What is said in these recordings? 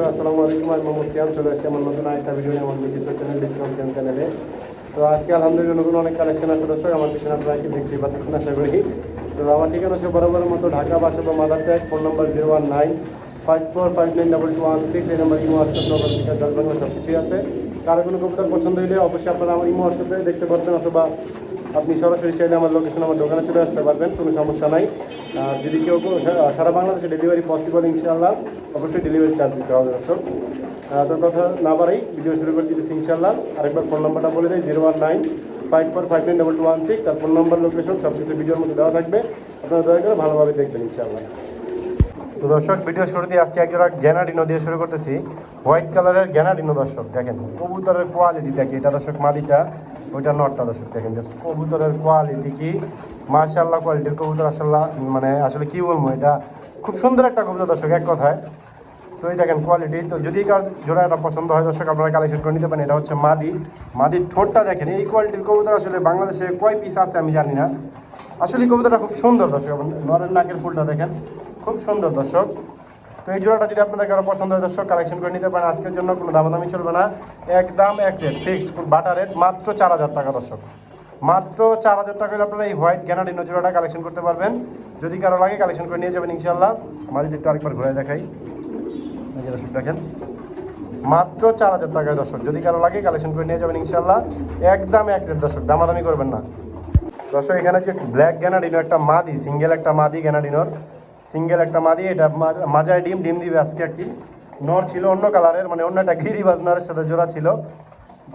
দর্শক আসসালামু আলাইকুম। আমি মোহাম্মদ সিয়াম, চলে এসেছি আমার নতুন একটা ভিডিও নিয়ে, আমার বিশেষ চ্যানেল ডিসকাউন্ট সিয়াম চ্যানেলে তো আজকে আলহামদুলিল্লাহ নতুন অনেক কালেকশন আছে দর্শক, আমার পিছনে আপনারা কি দেখতে পাচ্ছেন আশা করি। তো আমার ঠিকানা সে বরাবরের মতো ঢাকা বাসা বা mother tag, phone number zero one nine five four five nine double two one six এই নাম্বার ইমো হোয়াটসঅ্যাপ নম্বর থেকে জল বাংলা সব কিছুই আছে। কারও কোনো কবিতার পছন্দ হলে অবশ্যই আপনারা আমার ইমো হোয়াটসঅ্যাপে দেখতে পারবেন, অথবা আপনি সরাসরি চাইলে আমার লোকেশন আমার দোকানে চলে আসতে পারবেন, কোনো সমস্যা নাই। যদি কেউ সারা বাংলাদেশে ডেলিভারি পসিবল ইনশাআল্লাহ, অবশ্যই ডেলিভারি চার্জ দিতে হবে দর্শক। তো কথা না বাড়াই ভিডিও শুরু করে দিতেছি ইনশাআল্লাহ। আরেকবার ফোন নাম্বারটা বলে দিই zero one nine five four five nine double two one six আর ফোন নাম্বার লোকেশন সব কিছু ভিডিওর মধ্যে দেওয়া থাকবে। আপনারা দয়া করে ভালোভাবে দেখবেন ইনশাআল্লাহ। তো দর্শক, ভিডিও শুরুতে আজকে একজোড়া গ্যানাডিনো দিয়ে শুরু করতেছি। হোয়াইট কালারের গ্যানাডিনো দর্শক, দেখেন, কবুতরের কোয়ালিটি দেখে। এটা দর্শক মাদিটা, ওইটা নটটা দর্শক, দেখেন জাস্ট কবুতরের কোয়ালিটি কি? মাশাল্লাহ কোয়ালিটির কবুতর আসলে মানে আসলে কি বলব, এটা খুব সুন্দর একটা কবুতর দর্শক, এক কথায়। তো এই দেখেন কোয়ালিটি তো যদি কার জোড়া এটা পছন্দ হয় দর্শক, আপনারা কালেকশন করে নিতে পারেন। এটা হচ্ছে মাদি। মাদির ঠোঁটটা দেখেন, এই কোয়ালিটির কবুতর আসলে বাংলাদেশে কয় পিস আছে আমি জানি না। আসলে কবুতরটা খুব সুন্দর দর্শক নরের নাকের ফুলটা দেখেন। খুব সুন্দর দর্শক। তো এই জোড়াটা যদি আপনাদের কারও পছন্দ হয় দর্শক কালেকশন করে নিতে পারেন। আজকের জন্য কোনো দামাদামি চলবে না। একদম এক রেট ফিক্সড বাটার রেট মাত্র চার হাজার টাকা দর্শক। মাত্র চার হাজার টাকা হলে আপনারা এই হোয়াইট গ্যানাডিনো জোড়াটা কালেকশন করতে পারবেন। যদি কারও লাগে কালেকশন করে নিয়ে যাবেন ইনশাল্লাহ আমাদের একটু আরেকবার ঘুরে দেখাই। দর্শক দেখেন। মাত্র চার হাজার টাকায় দর্শক। যদি কারও লাগে কালেকশন করে নিয়ে যাবেন ইনশাল্লাহ একদম এক রেট দর্শক। দামাদামি করবেন না। দর্শক, এখানে যে ব্ল্যাক গ্যানাডিনো একটা মাদি সিঙ্গেল একটা মাদি গ্যানাডিনোর সিঙ্গেল একটা মাদি, এটা মাজায় ডিম ডিম দিবে আজকে একটি নর ছিল অন্য কালারের মানে অন্য একটা গিরিবাজ নরের সাথে জোড়া ছিল।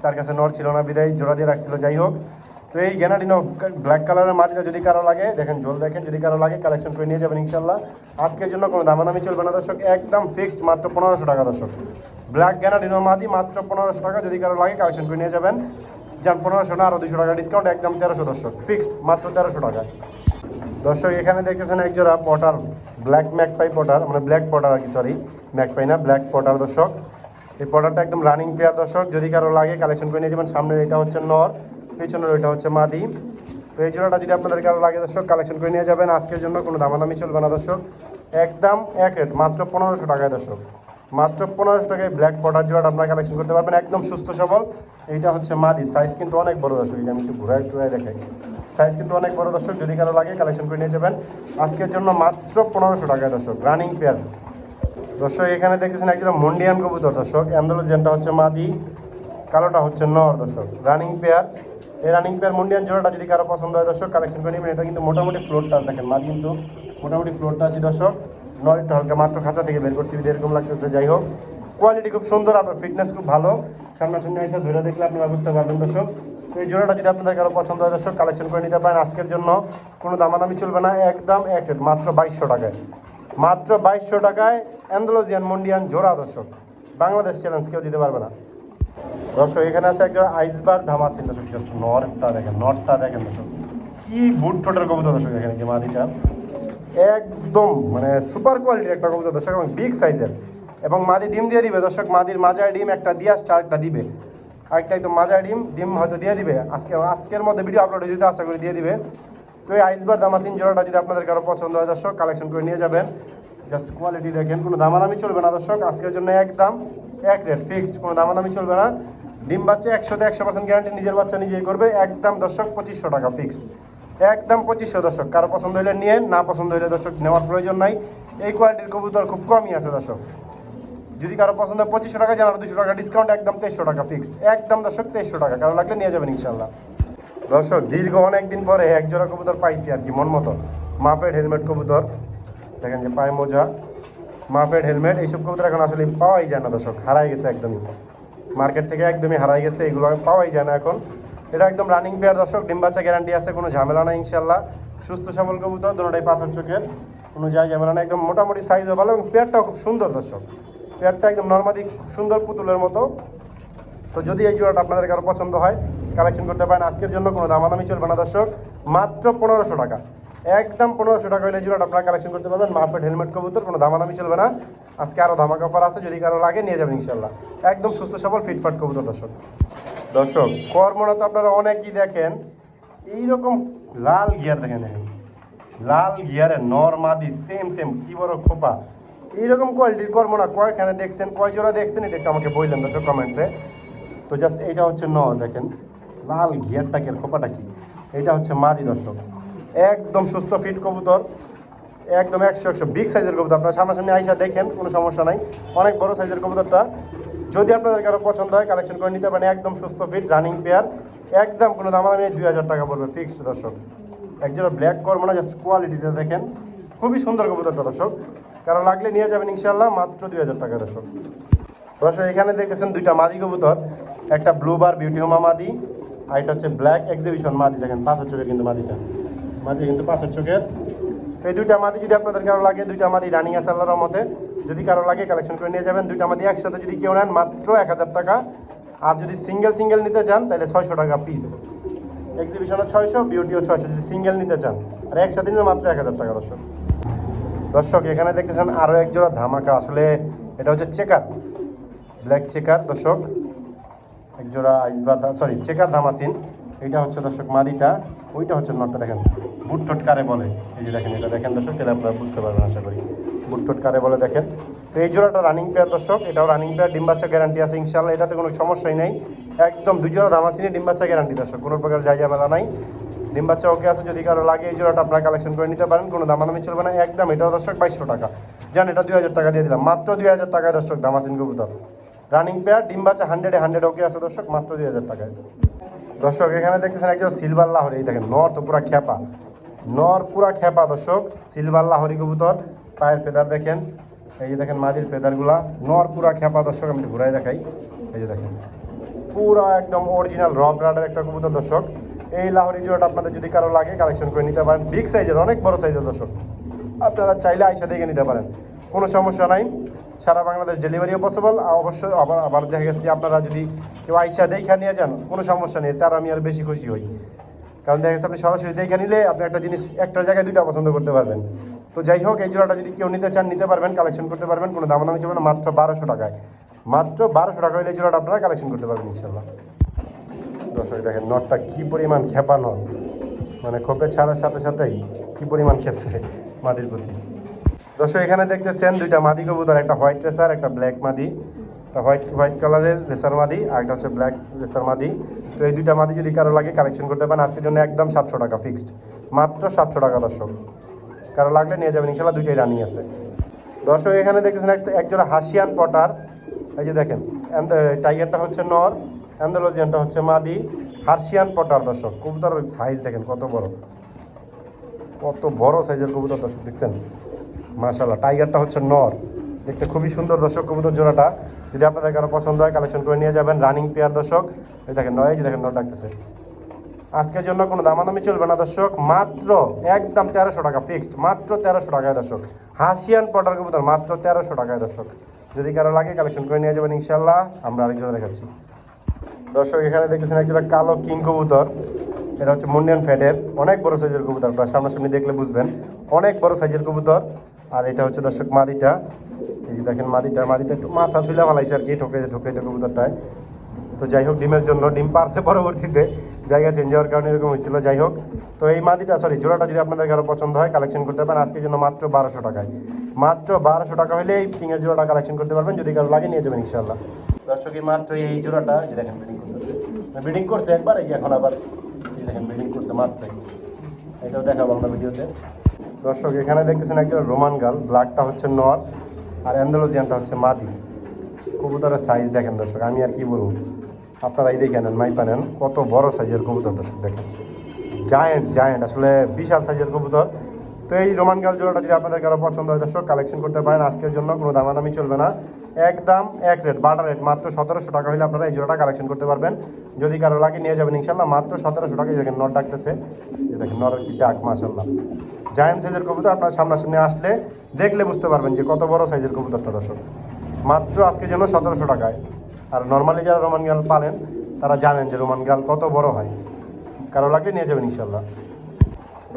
তার কাছে নর ছিল না, বিদায় জোড়া দিয়ে রাখছিল, যাই হোক। তো এই গ্যানাডিনো ব্ল্যাক কালারের মাদিটা যদি কারও লাগে, দেখেন ঝোল দেখেন, যদি কারও লাগে, কালেকশন করে নিয়ে যাবেন ইনশাল্লাহ আজকের জন্য কোনো দামাদামি চলবে না, দর্শক, একদম ফিক্সড, মাত্র পনেরোশো টাকা, দর্শক। ব্ল্যাক গ্যানাডিনো মাদি, মাত্র পনেরোশো টাকা, যদি কারও লাগে, কালেকশন করে নিয়ে যাবেন। যান, পনেরোশো না আরও দুশো টাকা ডিসকাউন্ট একদম তেরোশো, দর্শক। ফিক্সড, মাত্র তেরোশো টাকা। দর্শক, এখানে দেখতেছেন এক জোড়া পটার ব্ল্যাক ম্যাকপাই পটার মানে ব্ল্যাক পটার আর কি সরি ম্যাকপাই না ব্ল্যাক পটার দর্শক। এই পটারটা একদম রানিং পেয়ার দর্শক, যদি কারও লাগে কালেকশন করে নিয়ে যাবেন, সামনের এটা হচ্ছে নর, পিছনের ওইটা হচ্ছে মাদি। তো এই জোড়াটা যদি আপনাদের কারও লাগে দর্শক কালেকশন করে নিয়ে যাবেন, আজকের জন্য কোনো দামাদামি চলবে না দর্শক। একদম এক রেট মাত্র পনেরোশো টাকায় দর্শক। মাত্র পনেরোশো টাকায় ব্ল্যাক পটার জোড়াটা আপনারা কালেকশন করতে পারবেন, একদম সুস্থ সবল। এইটা হচ্ছে মাদি সাইজ কিন্তু অনেক বড় দর্শক আমি একটু ঘুরাই টুরাই দেখাই। সাইজ কিন্তু অনেক বড় দর্শক, যদি কারও লাগে কালেকশন করে নিয়ে যাবেন। আজকের জন্য মাত্র পনেরোশো টাকায় দর্শক রানিং পেয়ার দর্শক, এখানে দেখতেছেন একজন মন্ডিয়ান কবুতর দর্শক অ্যান্ডোলোজেনটা হচ্ছে মাদি, কালোটা হচ্ছে নর দর্শক রানিং পেয়ার এই রানিং পেয়ার মন্ডিয়ান জোড়াটা যদি কারও পছন্দ হয় দর্শক কালেকশন করে নেবেন, এটা কিন্তু মোটামুটি ফ্লোর টাচ দেখেন মাদি কিন্তু মোটামুটি ফ্লোর টাচই দর্শক। নর একটু হালকা মাত্র খাঁচা থেকে বের করছি এরকম লাগতেছে। যাই হোক কোয়ালিটি খুব সুন্দর, আপনার ফিটনেস খুব ভালো। সামনাসামনি এসে ধরে দেখলে আপনারা বুঝতে পারবেন, দর্শক। এই জোড়াটা যদি আপনাদের কারও পছন্দ হয়, দর্শক কালেকশন করে নিতে পারেন। আজকের জন্য কোনো দামাদামি চলবে না, একদম এক মাত্র বাইশশো টাকায়। মাত্র বাইশশো টাকায় অ্যান্ডোলজিয়ান মন্ডিয়ান জোড়া, দর্শক। বাংলাদেশ চ্যালেঞ্জ কেউ দিতে পারবে না। দর্শক, এখানে আছে একজন আইসবার ধামাসিন দর্শক। নরটা দেখেন নরটা দেখেন, দর্শক। কি বুট ঠোঁটের কবুতর, দর্শক, এখানে যে মাদিটা একদম মানে সুপার কোয়ালিটির একটা কবুতর, দর্শক, এবং বিগ সাইজের এবং মাদি ডিম দিয়ে দিবে, দর্শক, মাদির মাজার ডিম একটা দিয়ে আসছে, আরেকটা দিবে। আরেকটা একদম মাজার ডিম ডিম হয়তো দিয়ে দিবে। আজকে, আজকের মধ্যে ভিডিও আপলোড হয়ে যেতে আশা করি দিয়ে দিবে। তো এই আইসবার দামাসিন জোড়াটা যদি আপনাদের কারও পছন্দ হয়, দর্শক কালেকশন করে নিয়ে যাবেন। জাস্ট কোয়ালিটি দেখেন, কোনো দামাদামি চলবে না, দর্শক। আজকের জন্য একদম এক রেট ফিক্সড কোনো দামাদামি চলবে না। ডিম বাচ্চা একশোতে একশো পার্সেন্ট গ্যারান্টি নিজের বাচ্চা নিজেই করবে। একদম, দর্শক, পঁচিশশো টাকা ফিক্সড একদম পঁচিশশো দর্শক। কারও পছন্দ হইলে নিয়ে না পছন্দ হইলে দর্শক নেওয়ার প্রয়োজন নাই। এই কোয়ালিটির কবুতর খুব কমই আছে দর্শক। যদি কারও পছন্দ হয় পঁচিশশো টাকা, জানার দুশো টাকা ডিসকাউন্ট একদম তেইশশো টাকা ফিক্সড একদম দর্শক, তেইশশো টাকা। কারও লাগলে নিয়ে যাবেন ইনশাল্লাহ দর্শক, দীর্ঘ অনেক দিন পরে এক জোড়া কবুতর পাইছি আর কি, মন মতো। মাপের হেলমেট কবুতর। দেখেন যে পায়ে মোজা। মাপের হেলমেট এইসব কবুতর এখন আসলে পাওয়াই যায় না দর্শক। হারাই গেছে একদমই। মার্কেট থেকে একদমই হারাই গেছে, এগুলো পাওয়াই যায় না এখন। এটা একদম রানিং পেয়ার দর্শক, ডিম বাচ্চা গ্যারান্টি আছে, কোনো ঝামেলা নাই ইনশাল্লাহ সুস্থ সবল কবুতর দুটোটাই পাথর চোখের, কোনো যায় ঝামেলা না একদম মোটামুটি সাইজও ভালো এবং পেয়ারটাও খুব সুন্দর, দর্শক। পেয়ারটা একদম নর্মালি সুন্দর পুতুলের মতো। তো যদি এই জোড়াটা আপনাদের কারও পছন্দ হয় কালেকশন করতে পারেন। আজকের জন্য কোনো দামাদামি চলবে না, দর্শক। মাত্র পনেরোশো টাকা। একদম পনেরোশো টাকা হলে জোড়াটা আপনারা কালেকশন করতে পারবেন। মাপেট হেলমেট কবুতর, কোনো দামাদামি চলবে না। আজকে আরও ধামাকা অফার আছে, যদি কারও লাগে, নিয়ে যাবেন ইনশাল্লাহ একদম সুস্থ সবল ফিটফাট কবুতর, দর্শক। দর্শক কর্মনা তো আপনারা অনেকই দেখেন, এইরকম লাল গিয়ার দেখেন লাল গিয়ারে নর মাদি সেম সেম কি বড় খোপা। এইরকম কোয়ালিটির কর্ম না কয়খানে দেখছেন কয় জোড়া দেখছেন, এটা একটু আমাকে বললেন দর্শক কমেন্টসে তো জাস্ট এইটা হচ্ছে ন দেখেন, লাল ঘিয়ারটা কি খোপাটা কি? এটা হচ্ছে মাদি দর্শক। একদম সুস্থ ফিট কবুতর, একদম একশো একশো বিগ সাইজের কবুতর। আপনারা সামনাসামনি আইসা দেখেন, কোনো সমস্যা নাই। অনেক বড় সাইজের কবুতরটা। যদি আপনাদের কারও পছন্দ হয় কালেকশন করে নিতে পারেন। একদম সুস্থ ফিট রানিং পেয়ার একদম কোনো দামাদামি নেই দুই হাজার টাকা পড়বে ফিক্সড দর্শক। একজোড়া ব্ল্যাক করব না জাস্ট কোয়ালিটিটা দেখেন। খুবই সুন্দর কবুতরটা দর্শক। কারও লাগলে নিয়ে যাবেন ইনশাল্লাহ মাত্র দুই হাজার টাকা, দর্শক। দর্শক, এখানে দেখতেছেন দুইটা মাদি কবুতর। একটা ব্লু বার বিউটি হোমা মাদি, আর এটা হচ্ছে ব্ল্যাক এক্সিবিশন মাদি। দেখেন, পাথর চোখের কিন্তু মাদিটা। মাদি কিন্তু পাথর চোখের। তো এই দুইটা মাদি যদি আপনাদের কারও লাগে, দুইটা মাদি রানিং আছে আল্লাহর মতে যদি কারও লাগে কালেকশন করে নিয়ে যাবেন। দুইটা মাদি একসাথে যদি কেউ নেন, মাত্র এক হাজার টাকা। আর যদি সিঙ্গেল সিঙ্গেল নিতে চান, তাহলে ছয়শো টাকা পিস এক্সিবিশনও ছয়শো বিউটিও ছয়শো যদি সিঙ্গেল নিতে চান। আর একসাথে নিলে মাত্র এক হাজার টাকা, দর্শক। দর্শক, এখানে দেখতেছেন আরও এক জোড়া ধামাকা। আসলে এটা হচ্ছে চেকার ব্ল্যাক চেকার দর্শক। এক জোড়া আইসবার সরি চেকার ধামাসিন। এটা হচ্ছে, দর্শক, মাদিটা। ওইটা হচ্ছে নটটা, দেখেন। বুট টট কারে বলে? এই যে দেখেন, এটা দেখেন দর্শক তাহলে আপনারা বুঝতে পারবেন, আশা করি। বুট টট কারে বলে, দেখেন। তো এই জোড়াটা রানিং পেয়ার দর্শক, এটাও রানিং পেয়ার ডিম বাচ্চা গ্যারান্টি আছে ইনশাল্লাহ এটাতে কোনো সমস্যাই নেই। একদম দুই জোড়া ধামাসিনে ডিম বাচ্চা গ্যারান্টি দর্শক। কোনো প্রকার যাই ঝামেলা নাই। ডিম বাচ্চা ওকে আছে, যদি কারও লাগে, এই জোড়াটা আপনারা কালেকশন করে নিতে পারেন। কোনো দামাদামি চলবে না। একদম, এটাও দর্শক, বাইশশো টাকা। জান, এটা দুই হাজার টাকা দিয়ে দিলাম। মাত্র দুই হাজার টাকায়, দর্শক, দামাসিন কবুতর। রানিং পেয়ার ডিম বাচ্চা হান্ড্রেডে হান্ড্রেড ওকে আছে, দর্শক, মাত্র দুই হাজার টাকায়। দর্শক, এখানে দেখতেছেন একজন সিলভার লাহরি, এই দেখেন, নর তো পুরা খেপা নর পুরা খেপা দর্শক, সিলভার লাহরি কবুতর, পায়ের ফেদার দেখেন, এই যে দেখেন মাদির ফেদারগুলা, নর পুরা খেপা দর্শক, আমি ঘুরাই দেখাই, এই যে দেখেন, পুরা একদম অরিজিনাল র ব্রাডের একটা কবুতর, দর্শক। এই লাহরি জোড়াটা আপনাদের যদি কারও লাগে কালেকশন করে নিতে পারেন। বিগ সাইজের অনেক বড় সাইজের দর্শক। আপনারা চাইলে আইসা দেখে নিতে পারেন। কোনো সমস্যা নাই। সারা বাংলাদেশ ডেলিভারিও পসিবল অবশ্যই আবার আবার দেখা গেছে যে আপনারা যদি কেউ আইসা দেখে নিয়ে যান, কোনো সমস্যা নেই, তার আমি আর বেশি খুশি হই। কারণ দেখা গেছে আপনি সরাসরি দেখে নিলে আপনি একটা জিনিস একটা জায়গায় দুইটা পছন্দ করতে পারবেন। তো যাই হোক, এই জোড়াটা যদি কেউ নিতে চান, নিতে পারবেন কালেকশন করতে পারবেন, কোনো দামাদামি চলবে না, মাত্র বারোশো টাকায়। মাত্র বারোশো টাকা হলে এই জোড়াটা আপনারা কালেকশন করতে পারবেন ইনশাল্লাহ দর্শক, দেখেন, নটটা কি পরিমাণ খেপা নট মানে খোপে ছাড়ার সাথে সাথেই কি পরিমাণ খেপছে মাটির প্রতি। দর্শক, এখানে দেখতেছেন দুইটা মাদি কবুতর, একটা হোয়াইট রেসার, একটা ব্ল্যাক মাদি। হোয়াইট হোয়াইট কালারের রেসার মাদি আর একটা হচ্ছে ব্ল্যাক রেসার মাদি। তো এই দুইটা মাদি যদি কারও লাগে কালেকশন করতে পারেন, আজকের জন্য একদম সাতশো টাকা ফিক্সড মাত্র সাতশো টাকা দর্শক। কারও লাগলে নিয়ে যাবেন ইনশাল্লাহ দুইটাই রানিং আছে। দর্শক, এখানে দেখতেছেন একটা একজোড়া হাসিয়ান পটার। এই যে দেখেন টাইগারটা হচ্ছে নর, অ্যান্ডোলজিয়ানটা হচ্ছে মাদি। হার্সিয়ান পটার দর্শক, কবুতরের সাইজ দেখেন কত বড়। কত বড় সাইজের কবুতর দর্শক, দেখছেন? মাশাল্লাহ টাইগারটা হচ্ছে নর। দেখতে খুবই সুন্দর দর্শক কবুতর জোড়াটা। যদি আপনাদের কারও পছন্দ হয় কালেকশন করে নিয়ে যাবেন। রানিং পেয়ার দর্শক। এই দেখেন নয় যে দেখেন নর ডাকতেছে। আজকের জন্য কোনো দামাদামি চলবে না দর্শক। মাত্র একদম তেরোশো টাকা ফিক্সড মাত্র তেরোশো টাকায় দর্শক। হাসিয়ান পটার কবুতর, মাত্র তেরোশো টাকায় দর্শক। যদি কারও লাগে কালেকশন করে নিয়ে যাবেন ইনশাল্লাহ আমরা আরেকজন দেখাচ্ছি। দর্শক, এখানে দেখতেছেন একজোড়া কালো কিং কবুতর। এটা হচ্ছে মুন্ডিয়ান ফ্যাটের। অনেক বড় সাইজের কবুতর। সামনাসামনি দেখলে বুঝবেন। অনেক বড় সাইজের কবুতর। আর এটা হচ্ছে দর্শক মাদিটা। এই যে দেখেন মাদিটা মাদিটা একটু মাথা শুলে ভালাইছে আর কি ঠোকে ঠোকাইতে কবুতরটায় তো যাই হোক, ডিমের জন্য, ডিম পারছে পরবর্তীতে। জায়গা চেঞ্জ হওয়ার কারণে এরকম হয়েছিল, যাই হোক। তো এই মাদিটা সরি জোড়াটা যদি আপনাদের কারও পছন্দ হয় কালেকশন করতে পারেন। আজকের জন্য মাত্র বারোশো টাকায়। মাত্র বারোশো টাকা হলে এই কিংয়ের জোড়াটা কালেকশন করতে পারবেন। যদি কারও লাগে, নিয়ে যাবেন ইনশাল্লাহ দর্শকই মাত্র এই জোড়াটা যে দেখেন ব্রিডিং করতেছে। ব্রিডিং করছে একবার, এই এখন আবার, এই দেখেন ব্রিডিং করছে মাত্রই। এটাও দেখাবো আমরা ভিডিওতে। দর্শক, এখানে দেখতেছেন একজন রোমান গাল, ব্ল্যাকটা হচ্ছে নর, আর অ্যান্ডোলজিয়ানটা হচ্ছে মাদি। কবুতরের সাইজ দেখেন দর্শক, আমি আর কি বলব? আপনারা দেখে নেন, মাইপা নেন, কত বড় সাইজের কবুতর দর্শক দেখেন। জায়েন্ট জায়েন্ট আসলে বিশাল সাইজের কবুতর। তো এই রোমান গাল জোড়াটা যদি আপনাদের কারও পছন্দ হয়, দর্শক কালেকশন করতে পারেন। আজকের জন্য কোনো দামাদামি চলবে না। একদম এক রেট বাটা রেট মাত্র সতেরোশো টাকা হলে আপনারা এই জোড়াটা কালেকশন করতে পারবেন। যদি কারও লাগে নিয়ে যাবেন ইনশাল্লাহ মাত্র সতেরোশো টাকা দেখেন নট ডাকতেছে। দেখেন, নরের কি ডাক মাসাল্লাহ জায়েন্ট সাইজের কবুতর, আপনার সামনাসামনি আসলে দেখলে বুঝতে পারবেন যে কত বড় সাইজের কবুতরটা, দর্শক। মাত্র আজকের জন্য সতেরোশো টাকায়। আর নর্মালি যারা রোমান গাল পালেন, তারা জানেন যে রোমান গাল কত বড় হয়। কারও লাগলে নিয়ে যাবেন ইনশাল্লাহ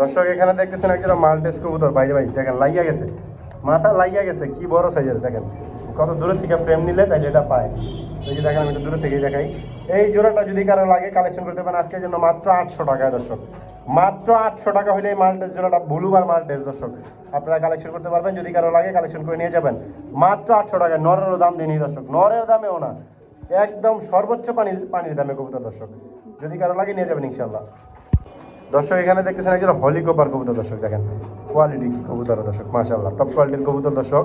দর্শক, এখানে দেখতেছেন একটা মাল্টেস কবুতর। ভাই ভাই, দেখেন লাইয়া গেছে। মাথা লাইয়া গেছে, কি বড় সাইজের দেখেন। কত দূরের থেকে ফ্রেম নিলে তাই এটা পায়। এই যে দেখেন, আমি একটু দূরে থেকেই দেখাই। এই জোড়াটা যদি কারও লাগে কালেকশন করতে পারেন। আজকের জন্য মাত্র আটশো টাকায় দর্শক। মাত্র আটশো টাকা হলে এই মাল্টেস জোড়াটা ব্লুবার মাল্টেস, দর্শক। আপনারা কালেকশন করতে পারবেন, যদি কারও লাগে কালেকশন করে নিয়ে যাবেন। মাত্র আটশো টাকায় নরেরও দাম দিই দর্শক। নরের দামেও না, একদম সর্বোচ্চ পানির পানির দামে কবুতর, দর্শক। যদি কারও লাগে, নিয়ে যাবেন ইনশাল্লাহ দর্শক এখানে দেখতেছেন একজন হলিকপার কবুতর দর্শক, দেখেন। কোয়ালিটি কি কবুতর দর্শক মাশাল্লাহ টপ কোয়ালিটির কবুতর দর্শক।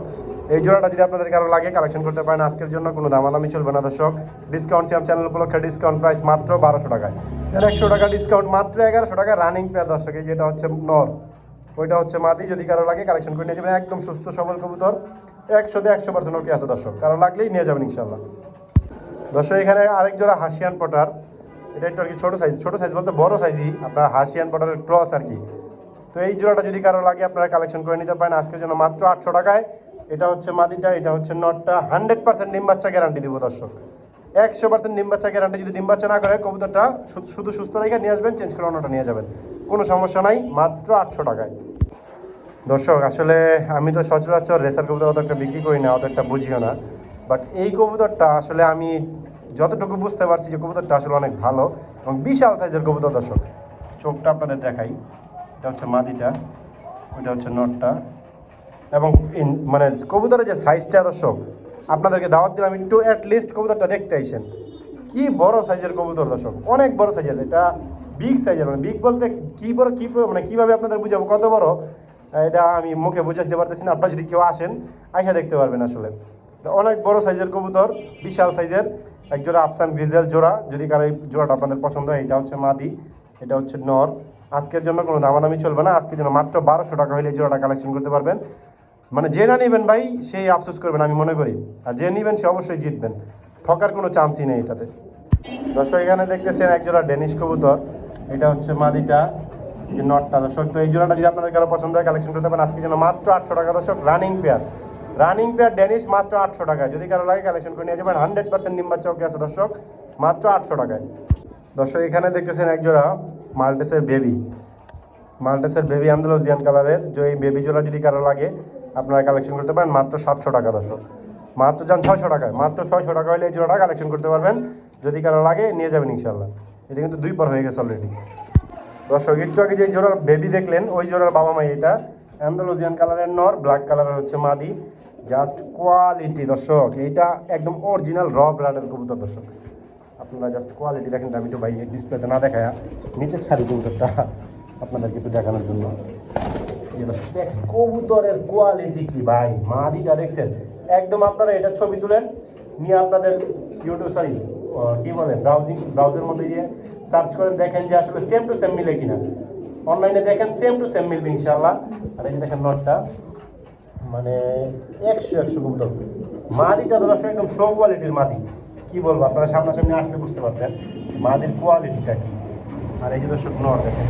এই জোড়াটা যদি আপনাদের কারও লাগে কালেকশন করতে পারেন আজকের জন্য, কোনো দামাদামি চলবে না দর্শক। ডিসকাউন্ট সিয়াম চ্যানেল উপলক্ষে ডিসকাউন্ট প্রাইস মাত্র বারোশো টাকায়। যার একশো টাকা ডিসকাউন্ট মাত্র এগারোশো টাকা রানিং পেয়ার দর্শক, এই যেটা হচ্ছে নর। ওইটা হচ্ছে মাদি, যদি কারও লাগে কালেকশন করে নিয়ে যাবেন। একদম সুস্থ, সবল কবুতর। একশোতে একশো পার্সেন্ট ওকে আছে দর্শক, কারও লাগলেই নিয়ে যাবেন ইনশাল্লাহ দর্শক, এখানে আরেক জোড়া হাসিয়ান পটার এটা একটু আর কি ছোটো সাইজ ছোটো সাইজ বলতে বড় সাইজই আপনার হাসিয়ান পটারের ক্রস আর কি। তো এই জোড়াটা যদি কারও লাগে, আপনারা কালেকশন করে নিতে পারেন। আজকের জন্য মাত্র আটশো টাকায়। এটা হচ্ছে মাদিটা, এটা হচ্ছে নটটা। হান্ড্রেড পার্সেন্ট ডিম বাচ্চা গ্যারান্টি দিব দর্শক। একশো পার্সেন্ট ডিম বাচ্চা গ্যারান্টি যদি ডিম বাচ্চা না করে, কবুতরটা শুধু সুস্থ রেখে নিয়ে আসবেন চেঞ্জ করে অন্যটা নিয়ে যাবেন। কোনো সমস্যা নাই, মাত্র আটশো টাকায়। দর্শক, আসলে আমি তো সচরাচর রেসার কবুতর অত একটা বিক্রি করি না, অত একটা বুঝিও না। বাট এই কবুতরটা আসলে আমি যতটুকু বুঝতে পারছি যে কবুতরটা আসলে অনেক ভালো এবং বিশাল সাইজের কবুতর দর্শক। চোখটা আপনাদের দেখাই। এটা হচ্ছে মাদিটা ওইটা হচ্ছে নটটা। এবং মানে কবুতরের যে সাইজটা দর্শক আপনাদেরকে দাওয়াত দিলাম একটু অ্যাট লিস্ট কবুতরটা দেখতে আইসেন। কি বড় সাইজের কবুতর দর্শক অনেক বড় সাইজের। এটা বিগ সাইজের মানে বিগ বলতে কি বড় কি মানে কীভাবে আপনাদের বুঝাবো কত বড়? এটা আমি মুখে বুঝাতে পারতেছি না আপনারা যদি কেউ আসেন আইসা দেখতে পারবেন আসলে। তো অনেক বড় সাইজের কবুতর বিশাল সাইজের। এক জোড়া আফসান গ্রিজেল জোড়া, যদি কারও এই জোড়াটা আপনাদের পছন্দ হয়, এটা হচ্ছে মাদি, এটা হচ্ছে নর। আজকের জন্য কোনো দামাদামি চলবে না, আজকের জন্য মাত্র বারোশো টাকা হলে জোড়াটা কালেকশন করতে পারবেন। মানে যে না নেবেন ভাই, সেই আফসোস করবেন, আমি মনে করি। আর যে নেবেন, সে অবশ্যই জিতবেন। ঠকার কোনো চান্সই নেই এটাতে। দর্শক, এখানে দেখতেছেন এক জোড়া ডেনিশ কবুতর, এটা হচ্ছে মাদিটা যে নটটা দর্শক, তো এই জোড়াটা যদি আপনাদের কারও পছন্দ হয় কালেকশন করতে পারেন। আজকের জন্য মাত্র আটশো টাকা। দর্শক running pair running pair Danish মাত্র আটশো টাকায়। যদি কারও লাগে কালেকশন করে নিয়ে যাবেন হান্ড্রেড পার্সেন্ট নিম্বার চৌকে আছে দর্শক? মাত্র আটশো টাকায়। দর্শক, এখানে দেখতেছেন এক জোড়া মাল্টেসের বেবি মাল্টেসের বেবি আন্দোলজিয়ান কালারের। যে এই বেবি জোড়া যদি কারও লাগে, আপনারা কালেকশন করতে পারেন, মাত্র সাতশো টাকা দর্শক। মাত্র যান ছয়শো টাকায়। মাত্র ছয়শো টাকা হলে এই জোড়াটা কালেকশন করতে পারবেন। যদি কারও লাগে, নিয়ে যাবেন ইনশাল্লাহ এটা কিন্তু দুই পর হয়ে গেছে অলরেডি দর্শক, একটু আগে যে জোড়ার বেবি দেখলেন, ওই জোড়ার বাবা মা এটা। অ্যান্ডোলজিয়ান কালারের নর ব্ল্যাক কালারের হচ্ছে মাদি। জাস্ট কোয়ালিটি দর্শক। এইটা একদম অরিজিনাল র ব্লাডের কবুতর, দর্শক। আপনারা জাস্ট কোয়ালিটি দেখেন, আমি একটু ভাই ডিসপ্লেতে না দেখায় নিচে ছাড়ি কবুতরটা আপনাদেরকে একটু দেখানোর জন্য। দেখেন কবুতরের কোয়ালিটি কি ভাই? মাদিটা দেখছেন একদম আপনারা এটা ছবি তুলেন, নিয়ে আপনাদের ইউটিউব সরি কি বলে ব্রাউজিং ব্রাউজের মধ্যে গিয়ে সার্চ করেন দেখেন যে আসলে সেম টু সেম মিলে কিনা। অনলাইনে দেখেন সেম টু সেম মিলবে ইনশাল্লাহ আর এই যে দেখেন নটটা মানে একশো একশো কবুতর মাদিটা তো দর্শক একদম শো কোয়ালিটির মাদি কি বলব, আপনারা সামনাসামনি আসলে বুঝতে পারতেন মাদির কোয়ালিটিটা কি। আর এই যে দর্শক নর দেখেন,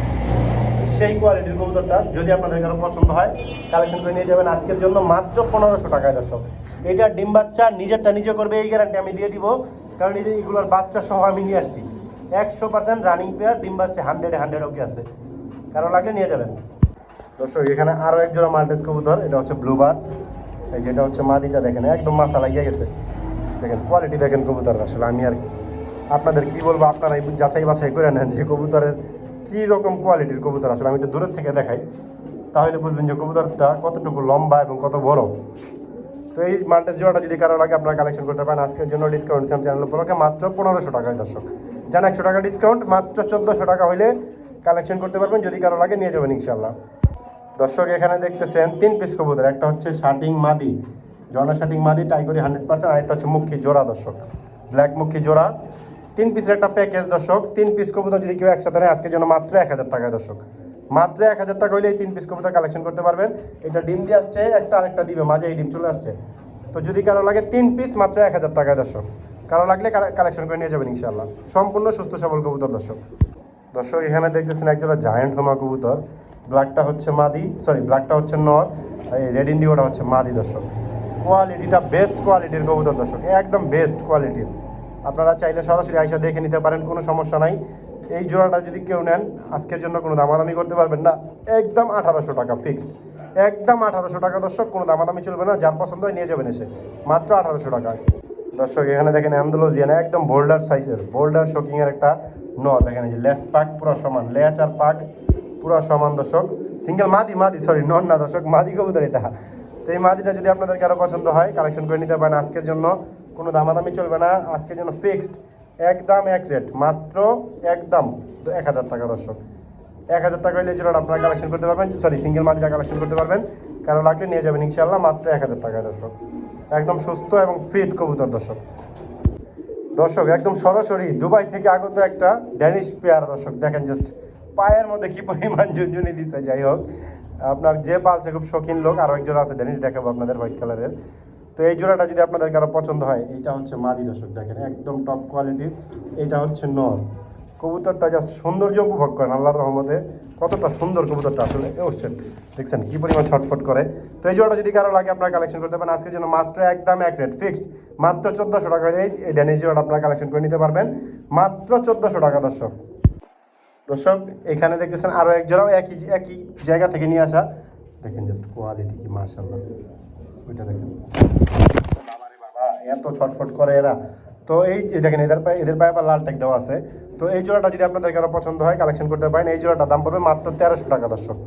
সেই কোয়ালিটির কবুতরটা যদি আপনাদের কারও পছন্দ হয় কালেকশন করে নিয়ে যাবেন। আজকের জন্য মাত্র পনেরোশো টাকায় দর্শক। এটা ডিম বাচ্চা, নিজেরটা নিজে করবে, এই গ্যারান্টি আমি দিয়ে দিব। কারণ এই যে এগুলোর বাচ্চা সহ আমি নিয়ে আসছি। একশো পার্সেন্ট রানিং পেয়ার ডিম বাচ্চা হান্ড্রেডে হান্ড্রেড ওকে আছে। কারও লাগলে নিয়ে যাবেন। দর্শক, এখানে আরও এক জোড়া মাল্টেস কবুতর, এটা হচ্ছে ব্লুবার এই যেটা হচ্ছে মাদিটা দেখেন, একদম মাথা লাগিয়ে গেছে। দেখেন কোয়ালিটি দেখেন কবুতর আসলে, আমি আর আপনাদের কি বলব, আপনারা যাচাই বাছাই করে নেন যে কবুতরের কী রকম কোয়ালিটির কবুতর আসলে, আমি একটু দূরের থেকে দেখাই। তাহলে বুঝবেন যে কবুতরটা কতটুকু লম্বা এবং কত বড়। তো এই মাল্টেস জোড়াটা যদি কারও লাগে আপনারা কালেকশন করতে পারেন, আজকের জন্য ডিসকাউন্ট সিস্টেম চ্যানেল উপলক্ষে মাত্র পনেরোশো টাকায় দর্শক। জান একশো টাকা ডিসকাউন্ট মাত্র চোদ্দোশো টাকা হলে কালেকশন করতে পারবেন, যদি কারও লাগে নিয়ে যাবেন ইনশাল্লাহ দর্শক এখানে দেখতেছেন তিন পিস কবুতর, একটা হচ্ছে শার্টিং মাদি জনা শার্টিং মাদি টাইগরি হান্ড্রেড পার্সেন্ট, আর একটা হচ্ছে মুখী জোড়া দর্শক, ব্ল্যাক মুখী জোড়া। তিন পিসের একটা প্যাকেজ দর্শক, তিন পিস কবুতর যদি কেউ একসাথে নেয়, আজকের জন্য মাত্র এক হাজার টাকায় দর্শক। মাত্র এক হাজার টাকা হলে এই তিন পিস কবুতর কালেকশন করতে পারবেন। এটা ডিম দিয়ে আসছে, একটা আরেকটা দিবে, মাঝে এই ডিম চলে আসছে। তো যদি কারও লাগে তিন পিস মাত্র এক হাজার টাকায় দর্শক। কারও লাগলে কালেকশন করে নিয়ে যাবেন ইনশাল্লাহ সম্পূর্ণ সুস্থ সবল কবুতর দর্শক। দর্শক এখানে দেখতেছেন একজোড়া জায়ান্ট হোমা কবুতর। ব্ল্যাকটা হচ্ছে মাদি সরি ব্ল্যাকটা হচ্ছে নর এই রেড ইন্ডিওটা হচ্ছে মাদি, দর্শক। কোয়ালিটিটা বেস্ট কোয়ালিটির কবুতর, দর্শক, একদম বেস্ট কোয়ালিটির আপনারা চাইলে সরাসরি আইসা দেখে নিতে পারেন, কোনো সমস্যা নাই। এই জোড়াটা যদি কেউ নেন, আজকের জন্য কোনো দামাদামি করতে পারবেন না। একদম আঠারোশো টাকা ফিক্সড একদম আঠারোশো টাকা, দর্শক, কোনো দামাদামি চলবে না, যার পছন্দ হয় নিয়ে যাবেন এসে। মাত্র আঠারোশো টাকা। দর্শক, এখানে দেখেন অ্যান্ডোলজিয়ান একদম বোল্ডার সাইজের বোল্ডার শোকিংয়ের একটা ন দেখেন যে লেস পাক, পুরো সমান লেয়াচ আর পাক। পুরো সমান দর্শক। সিঙ্গেল মাদি মাদি সরি নন না দর্শক, মাদি কবুতর এটা। তো এই মাদিটা যদি আপনাদের কারও পছন্দ হয় কালেকশন করে নিতে পারেন আজকের জন্য। কোনো দামাদামি চলবে না আজকের জন্য ফিক্সড একদম এক রেট মাত্র একদম এক হাজার টাকা দর্শক। এক হাজার টাকা হলে জোড়া আপনারা কালেকশন করতে পারবেন সরি সিঙ্গেল মাদিটা কালেকশন করতে পারবেন। কারও লাগলে নিয়ে যাবেন ইনশাল্লাহ মাত্র এক হাজার টাকা দর্শক। একদম সুস্থ এবং ফিট কবুতর দর্শক। দর্শক, একদম সরাসরি দুবাই থেকে আগত একটা ড্যানিশ পেয়ার দর্শক, দেখেন জাস্ট পায়ের মধ্যে কি পরিমাণ ঝুনঝুনি দিছে, যাই হোক। আপনার যে পালছে খুব শৌখিন লোক আরও এক জোড়া আছে ড্যানিশ দেখাবো আপনাদের হোয়াইট কালারের। তো এই জোড়াটা যদি আপনাদের কারও পছন্দ হয়, এইটা হচ্ছে মাদি দর্শক, দেখেন, একদম টপ কোয়ালিটির এইটা হচ্ছে নর। কবুতরটা জাস্ট সৌন্দর্য উপভোগ করেন, আল্লাহর রহমতে। কতটা সুন্দর কবুতরটা আসলে হচ্ছেন দেখছেন, কি পরিমাণ ছটফট করে। তো এই জোড়াটা যদি কারও লাগে, আপনারা কালেকশন করতে পারেন আজকের জন্য মাত্র একদম এক রেট ফিক্সড মাত্র চোদ্দোশো টাকা এই ড্যানিস জোড়াটা আপনারা কালেকশন করে নিতে পারবেন। মাত্র চোদ্দোশো টাকা দর্শক। দর্শক, এখানে দেখতেছেন আরও এক জোড়াও একই একই জায়গা থেকে নিয়ে আসা। দেখেন জাস্ট কোয়ালিটি কি মাশাল্লাহ ওইটা দেখেন। বাবা, এত ছটফট করে এরা। তো এই দেখেন, এদের পায়ে এদের পায়ে আবার লাল ট্যাগ দেওয়া আছে। তো এই জোড়াটা যদি আপনাদের কারও পছন্দ হয় কালেকশন করতে পারেন, এই জোড়াটার দাম পড়বে মাত্র তেরোশো টাকা দর্শক।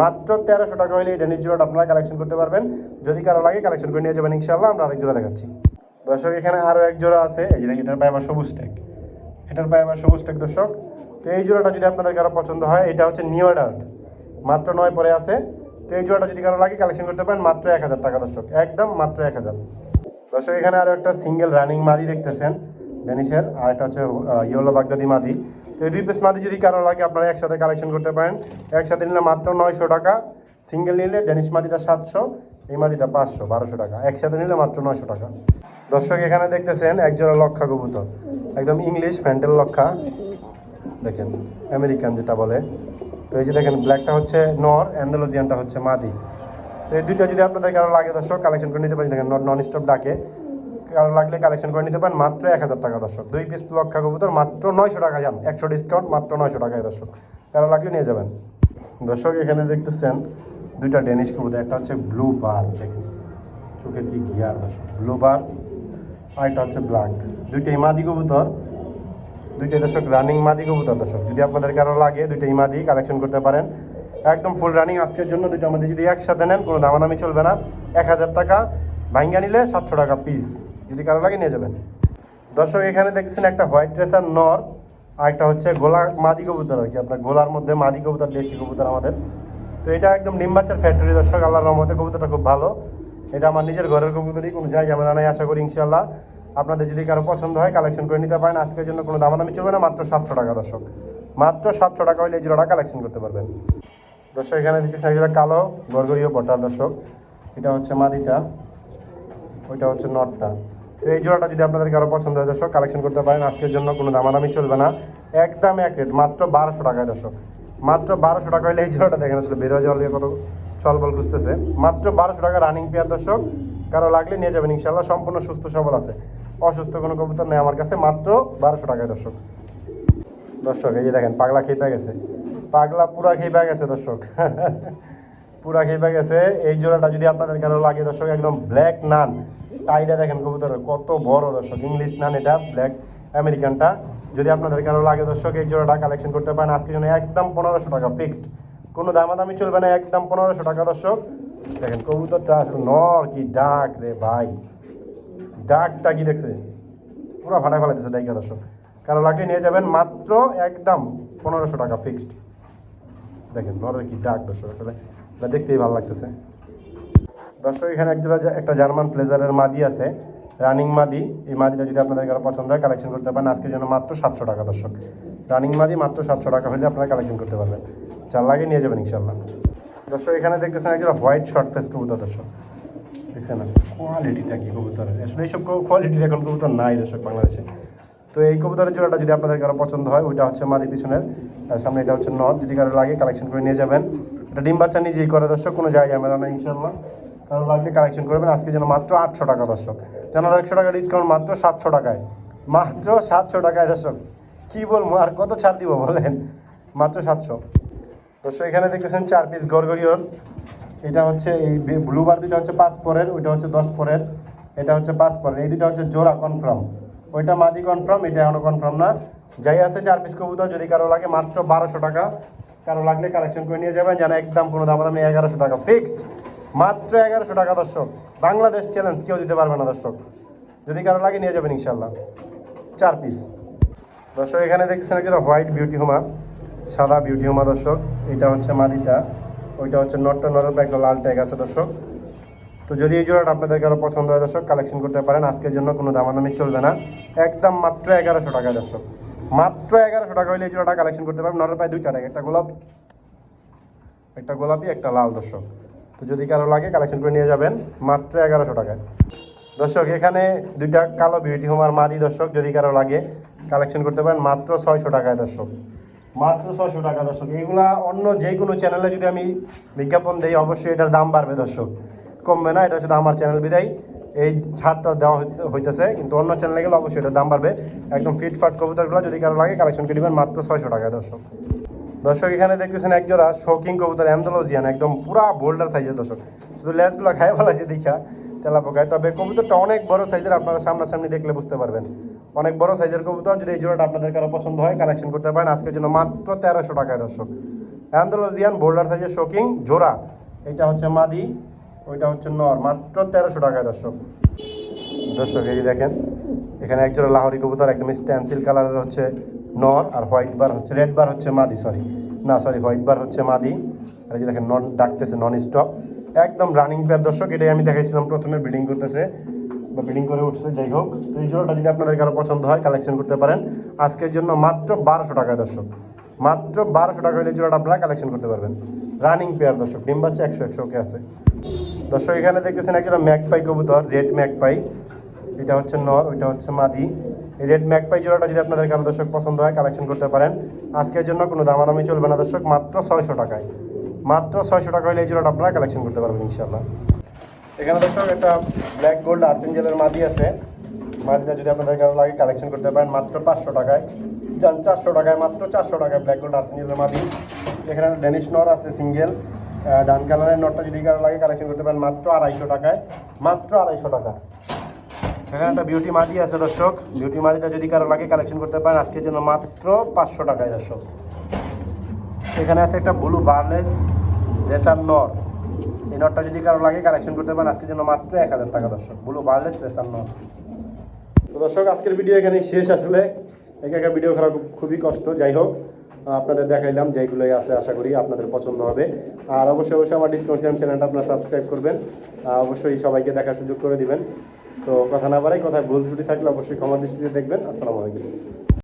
মাত্র তেরোশো টাকা হলে এই ডেনিস জোড়াটা আপনারা কালেকশন করতে পারবেন। যদি কারও লাগে কালেকশন করে নিয়ে যাবেন ইনশাল্লাহ আমরা আরেক জোড়া দেখাচ্ছি। দর্শক, এখানে আরও এক জোড়া আছে। এই যে এটার পায়ে আবার সবুজ ট্যাগ এটার পায়ে আবার সবুজ ট্যাগ দর্শক। তো এই জোড়াটা যদি আপনাদের কারও পছন্দ হয়, এটা হচ্ছে নিউ অ্যাডাল্ট মাত্র নয় পরে আছে। তো এই জোড়াটা যদি কারও লাগে কালেকশন করতে পারেন, মাত্র এক হাজার টাকা দর্শক। একদম মাত্র এক হাজার। দর্শক, এখানে আরও একটা সিঙ্গেল রানিং মাদি দেখতেছেন ডেনিশের আর একটা হচ্ছে ইয়েলো বাগদাদি মাদি। তো এই দুই পিস মাদি যদি কারও লাগে, আপনারা একসাথে কালেকশন করতে পারেন। একসাথে নিলে মাত্র নয়শো টাকা। সিঙ্গেল নিলে ডেনিশ মাদিটা সাতশো, এই মাদিটা পাঁচশো, বারোশো টাকা। একসাথে নিলে মাত্র নয়শো টাকা। দর্শক, এখানে দেখতেছেন, একজোড়া লক্ষা কবুতর। একদম ইংলিশ ফ্যান্টেল লক্ষা। দেখেন, আমেরিকান যেটা বলে। তো এই যে দেখেন ব্ল্যাকটা হচ্ছে নর, অ্যান্ডোলজিয়ানটা হচ্ছে মাদি। তো এই দুইটা যদি আপনাদের কারও লাগে, দর্শক কালেকশন করে নিতে পারেন। দেখেন নন স্টপ ডাকে। কারও লাগলে কালেকশন করে নিতে পারেন, মাত্র এক হাজার টাকা, দর্শক। দুই পিস লক্ষা কবুতর, মাত্র নয়শো টাকা যান। একশো ডিসকাউন্ট মাত্র নয়শো টাকায়, দর্শক। কারও লাগলে নিয়ে যাবেন। দর্শক, এখানে দেখতেছেন, দুইটা ডেনিশ কবুতর, একটা হচ্ছে ব্লু বার দেখেন। চোখের কি গিয়ার দর্শক। ব্লু বার আর একটা হচ্ছে ব্ল্যাক দুইটাই মাদি কবুতর। দুইটাই দর্শক রানিং মাদি, কবুতর দর্শক। যদি আপনাদের কারও লাগে দুইটা ইমাদি কালেকশন করতে পারেন। একদম ফুল রানিং আজকের জন্য দুইটা আমাদের যদি একসাথে নেন, কোনো দামাদামি চলবে না। এক হাজার টাকা ভাঙ্গা নিলে সাতশো টাকা পিস যদি কারও লাগে নিয়ে যাবেন। দর্শক, এখানে দেখছেন একটা হোয়াইট ড্রেসার নর, আর একটা হচ্ছে গোলা মাদি কবুতর আর কি। আপনার গোলার মধ্যে মাদি কবুতর, দেশি কবুতর আমাদের। তো এটা একদম নিম্বাচ্চার ফ্যাক্টরি দর্শক, আল্লাহর রহমতে কবুতরটা খুব ভালো। এটা আমার নিজের ঘরের কবুতরই, কোনো জায়গা ঝামেলা নাই, আশা করি ইনশাল্লাহ আপনাদের যদি কারও পছন্দ হয় কালেকশন করে নিতে পারেন। আজকের জন্য কোনো দামাদামি চলবে না, মাত্র সাতশো টাকা দর্শক। মাত্র সাতশো টাকা হলে এই জোড়াটা কালেকশন করতে পারবেন। দর্শক, এখানে দেখতেছেন এগুলো কালো গরগরীয় পটার দর্শক। এটা হচ্ছে মাদিটা, ওইটা হচ্ছে নটটা। তো এই জোড়াটা যদি আপনাদের কারও পছন্দ হয় দর্শক কালেকশন করতে পারেন। আজকের জন্য কোনো দামাদামি চলবে না। একদম এক রেট মাত্র বারোশো টাকায় দর্শক। মাত্র বারোশো টাকা হলে এই জোড়াটা দেখেন, আসলে বেরোয় দিয়ে কত চলবল খুঁজতেছে। মাত্র বারোশো টাকা রানিং পেয়ার দর্শক। কারও লাগলে নিয়ে যাবেন ইনশাল্লাহ সম্পূর্ণ সুস্থ সবল আছে। অসুস্থ কোনো কবুতর নেই আমার কাছে, মাত্র বারোশো টাকায় দর্শক। দর্শক, এই যে দেখেন, পাগলা খেয়ে গেছে। পাগলা পুরা খেয়ে গেছে, দর্শক। পুরা খেয়ে গেছে। এই জোড়াটা যদি আপনাদের কারও লাগে, দর্শক, একদম ব্ল্যাক নান। টাইটা দেখেন কবুতরের কত বড়, দর্শক। ইংলিশ নান এটা, ব্ল্যাক আমেরিকানটা। যদি আপনাদের কারও লাগে, দর্শক, এই জোড়াটা কালেকশন করতে পারেন। আজকে জন্য একদম পনেরোশো টাকা ফিক্সড কোনো দামাদামি চলবে না, একদম পনেরোশো টাকা, দর্শক। দেখেন, কবুতরটা নর কি ডাক রে ভাই। ডাকটা কি দেখছে? পুরো ভাড়া ফেলাইতেছে ডাইকা দর্শক। কারও লাগলে নিয়ে যাবেন মাত্র একদম পনেরোশো টাকা ফিক্সড দেখেন নরের কি ডাক দর্শক আসলে। দেখতেই ভালো লাগতেছে। দর্শক, এখানে একজোড়া একটা জার্মান প্লেজারের মাদি আছে রানিং মাদি। এই মাদিটা যদি আপনাদের কারও পছন্দ হয় কালেকশন করতে পারেন। আজকের জন্য মাত্র সাতশো টাকা দর্শক। রানিং মাদি মাত্র সাতশো টাকা হলে আপনারা কালেকশন করতে পারবেন। চার লাগে নিয়ে যাবেন ইনশাল্লাহ দর্শক, এখানে দেখতেছেন একজোড়া হোয়াইট শর্ট ফেস কবুতর দর্শক। দেখছেন, আসলে কোয়ালিটিটা কি কবুতরের? আসলে এইসব কোয়ালিটির এখন কবুতর নাই দর্শক বাংলাদেশে। তো এই কবুতরের জোড়াটা যদি আপনাদের কারও পছন্দ হয়, ওইটা হচ্ছে মাদি পিছনের সামনে এটা হচ্ছে নট যদি কারও লাগে কালেকশন করে নিয়ে যাবেন। এটা ডিম বাচ্চা নিজেই করে দর্শক, কোনো জায়গায় ঝামেলা নেই ইনশাল্লাহ কারও লাগলে কালেকশন করবেন। আজকে যেন মাত্র আটশো টাকা দর্শক। যেন একশো টাকা ডিসকাউন্ট মাত্র সাতশো টাকায়। মাত্র সাতশো টাকায় দর্শক। কী বলব, আর কত ছাড় দিব বলেন? মাত্র সাতশো। দর্শক, এখানে দেখতেছেন চার পিস গরগরিওর এটা হচ্ছে এই ব্লু বার দুটো হচ্ছে পাঁচ পরের, ওইটা হচ্ছে দশ পরের, এটা হচ্ছে পাঁচ পরের। এই দুটো হচ্ছে জোড়া কনফার্ম ওইটা মাদি কনফার্ম এটা এখনও কনফার্ম না। যাই আছে চার পিস কবুতর, যদি কারও লাগে মাত্র বারোশো টাকা, কারও লাগলে কালেকশন করে নিয়ে যাবেন, যেন একদম কোনো দাম দাম এগারোশো টাকা। ফিক্সড মাত্র এগারোশো টাকা, দর্শক। বাংলাদেশ চ্যালেঞ্জ কেউ দিতে পারবে না, দর্শক। যদি কারও লাগে নিয়ে যাবেন ইনশাল্লাহ চার পিস দর্শক, এখানে দেখছেন একটা হোয়াইট বিউটি হোমা সাদা বিউটি হোমা দর্শক। এটা হচ্ছে মাদিটা। ওইটা হচ্ছে নটটা নরের একটা লাল ট্যাগ আছে দর্শক। তো যদি এই জোড়াটা আপনাদেরকে কারও পছন্দ হয় দর্শক কালেকশন করতে পারেন। আজকের জন্য কোনো দামাদামি চলবে না। একদম মাত্র এগারোশো টাকা দর্শক। মাত্র এগারোশো টাকা হলে এই জোড়াটা কালেকশন করতে পারবেন। নরের পায়ে দুইটা ট্যাগ একটা গোলাপ, একটা গোলাপি, একটা লাল দর্শক। তো যদি কারও লাগে কালেকশন করে নিয়ে যাবেন। মাত্র এগারোশো টাকায়। দর্শক, এখানে দুইটা কালো বিউটি হোমার মারি দর্শক, যদি কারও লাগে কালেকশন করতে পারেন। মাত্র ছয়শো টাকায় দর্শক। মাত্র ছয়শো টাকা, দর্শক। এইগুলা অন্য যে কোনো চ্যানেলে যদি আমি বিজ্ঞাপন দিই, অবশ্যই এটার দাম বাড়বে, দর্শক। কমবে না, এটা শুধু আমার চ্যানেল বিদায়। এই ছাড়টা দেওয়া হইতে- হইতেছে, কিন্তু অন্য চ্যানেলে গেলে অবশ্যই এটার দাম বাড়বে। একদম ফিটফাট কবুতরগুলো যদি কারও লাগে কালেকশন করে নেবেন মাত্র ছয়শো টাকা, দর্শক। দর্শক, এখানে দেখতেছেন একজোড়া শৌকিং কবুতর অ্যান্ডোলজিয়ান একদম পুরা বোল্ডার সাইজের দর্শক। শুধু লেজগুলো খায় ফেলাছে দেখা। তেলা পোকায় তবে কবুতরটা অনেক বড় সাইজের আপনারা সামনাসামনি দেখলে বুঝতে পারবেন। অনেক বড় সাইজের কবুতর, যদি এই জোড়াটা আপনাদের কারও পছন্দ হয় কালেকশন করতে পারেন। আজকের জন্য মাত্র তেরোশো টাকায়, দর্শক। অ্যান্ডোলজিয়ান বোল্ডার সাইজের শৌকিং জোড়া। এটা হচ্ছে মাদি, ওইটা হচ্ছে নর। মাত্র তেরোশো টাকায়, দর্শক। দর্শক, এই দেখেন, এখানে একজোড়া লাহোরি কবুতর, একদম স্ট্যান্সিল কালারের হচ্ছে নর, আর হোয়াইট বার হচ্ছে রেড বার হচ্ছে মাদি সরি না সরি হোয়াইট বার হচ্ছে মাদি। আর এই যে দেখেন নন ডাকতেছে নন স্টপ একদম রানিং পেয়ার দর্শক, এটাই আমি দেখাইছিলাম প্রথমে ব্রিডিং করতেছে। বা ব্রিডিং করে উঠছে, যাই হোক। তো এই জোড়াটা যদি আপনাদের কারও পছন্দ হয় কালেকশন করতে পারেন। আজকের জন্য মাত্র বারোশো টাকায় দর্শক। মাত্র বারোশো টাকা হলে জোড়াটা আপনারা কালেকশন করতে পারবেন। রানিং পেয়ার দর্শক, ডিম বাচ্চা একশো একশো ওকে আছে। দর্শক, এখানে দেখতেছেন একটা ম্যাকপাই কবুতর রেড ম্যাকপাই এটা হচ্ছে নর, ওইটা হচ্ছে মাদি। এই রেড ম্যাকপাই জোড়াটা যদি আপনাদের কারও দর্শক পছন্দ হয় কালেকশন করতে পারেন। আজকের জন্য কোনো দামাদামি চলবে না দর্শক, মাত্র ছয়শো টাকায়। মাত্র ছয়শো টাকা হলে এই জোড়াটা আপনারা কালেকশন করতে পারবেন ইনশাল্লাহ এখানে দর্শক একটা ব্ল্যাক গোল্ড আর্চেঞ্জেলের মাদি আছে। মাদিটা যদি আপনাদের কারও লাগে কালেকশন করতে পারেন, মাত্র পাঁচশো টাকায়। যান চারশো টাকায়, মাত্র চারশো টাকায় ব্ল্যাক গোল্ড আর্চেঞ্জেলের মাদি। এখানে ডেনিশ নর আছে সিঙ্গেল ডান কালারের নটটা যদি কারও লাগে কালেকশন করতে পারেন, মাত্র আড়াইশো টাকায়। মাত্র আড়াইশো টাকা। এখানে একটা বিউটি মাদি আছে দর্শক। বিউটি মাদিটা যদি কারও লাগে কালেকশন করতে পারেন, আজকের জন্য মাত্র পাঁচশো টাকায় দর্শক। এখানে আছে একটা ব্লু বার্লেস রেসার নর এই নটটা যদি কারও লাগে কালেকশন করতে পারেন। আজকের জন্য মাত্র এক হাজার টাকা, দর্শক। ব্লু বার্লেস রেসার নর তো দর্শক, আজকের ভিডিও এখানে শেষ আসলে। একা একা ভিডিও করা খুবই কষ্ট। যাই হোক, আপনাদের দেখাইলাম যেগুলোই আছে, আশা করি আপনাদের পছন্দ হবে। আর অবশ্যই অবশ্যই আমার ডিসকাউন্ট চ্যানেলটা আপনারা সাবস্ক্রাইব করবেন। অবশ্যই সবাইকে দেখার সুযোগ করে দিবেন। তো কথা না বাড়াই, কথায় ভুল ত্রুটি থাকলে অবশ্যই ক্ষমা দৃষ্টিতে দেখবেন। আসসালামু আলাইকুম।